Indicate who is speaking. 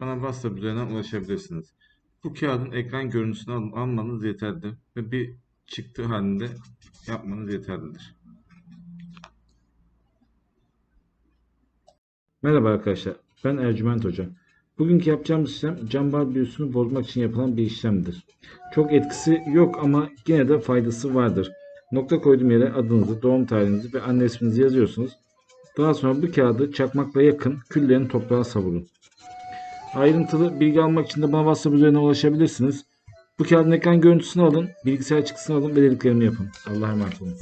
Speaker 1: bana WhatsApp üzerinden ulaşabilirsiniz. Bu kağıdın ekran görüntüsünü al- almanız yeterlidir ve bir çıktı halinde yapmanız yeterlidir.
Speaker 2: Merhaba arkadaşlar, ben Ercüment Hoca. Bugünkü yapacağımız işlem cam büyüsünü bozmak için yapılan bir işlemdir. Çok etkisi yok ama yine de faydası vardır. Nokta koyduğum yere adınızı, doğum tarihinizi ve anne isminizi yazıyorsunuz. Daha sonra bu kağıdı çakmakla yakın, küllerini toprağa savurun. Ayrıntılı bilgi almak için de bana WhatsApp üzerinden ulaşabilirsiniz. Bu kağıdın ekran görüntüsünü alın, bilgisayar çıktısını alın ve dediklerimi yapın. Allah'a emanet olun.